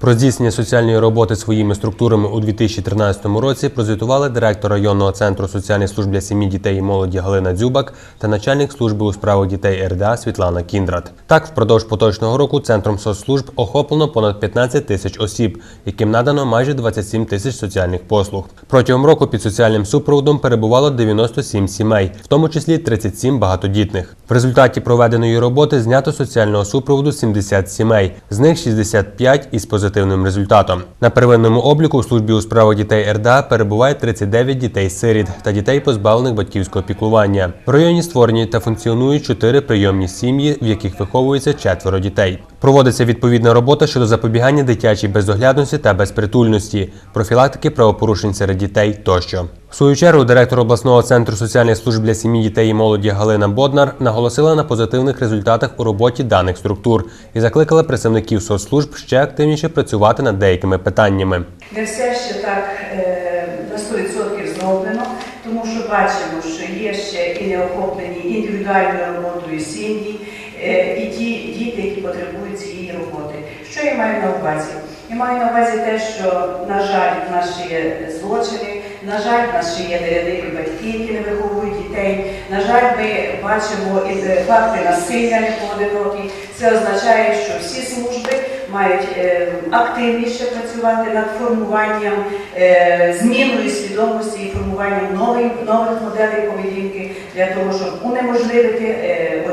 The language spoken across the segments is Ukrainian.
Про здійснення соціальної роботи своїми структурами у 2013 році прозвітували директор районного центру соціальних служб для сім'ї, дітей і молоді Галина Дзюбак та начальник служби у справах дітей РДА Світлана Кіндрат. Так, впродовж поточного року центром соцслужб охоплено понад 15 тисяч осіб, яким надано майже 27 тисяч соціальних послуг. Протягом року під соціальним супроводом перебувало 97 сімей, в тому числі 37 багатодітних. В результаті проведеної роботи знято соціального супроводу 70 сімей, з них 65 із позитивним результатом. На первинному обліку в службі у справах дітей РДА перебуває 39 дітей-сиріт та дітей, позбавлених батьківського піклування. В районі створені та функціонують чотири прийомні сім'ї, в яких виховується четверо дітей. Проводиться відповідна робота щодо запобігання дитячій бездоглядності та безпритульності, профілактики правопорушень серед дітей тощо. В свою чергу директор обласного центру соціальних служб для сім'ї, дітей і молоді Галина Боднар наголосила на позитивних результатах у роботі даних структур і закликала представників соцслужб ще активніше працювати над деякими питаннями. Не все ще так е, на 100% зроблено, тому що бачимо, що є ще і неохоплені індивідуальною роботою сім'ї, е, і ті діти, які потребують цієї роботи. Що я маю на увазі? Я маю на увазі те, що, на жаль, є злочини, на жаль, в нас ще є нерядиві батьки, які не виховують дітей. На жаль, ми бачимо і, е, факти насилля непоодинокі. Це означає, що всі служби мають е, активніше працювати над формуванням, е, зміною свідомості і формуванням нових, нових моделей поведінки для того, щоб унеможливити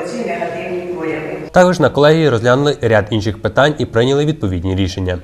оці негативні прояви. Також на колегії розглянули ряд інших питань і прийняли відповідні рішення.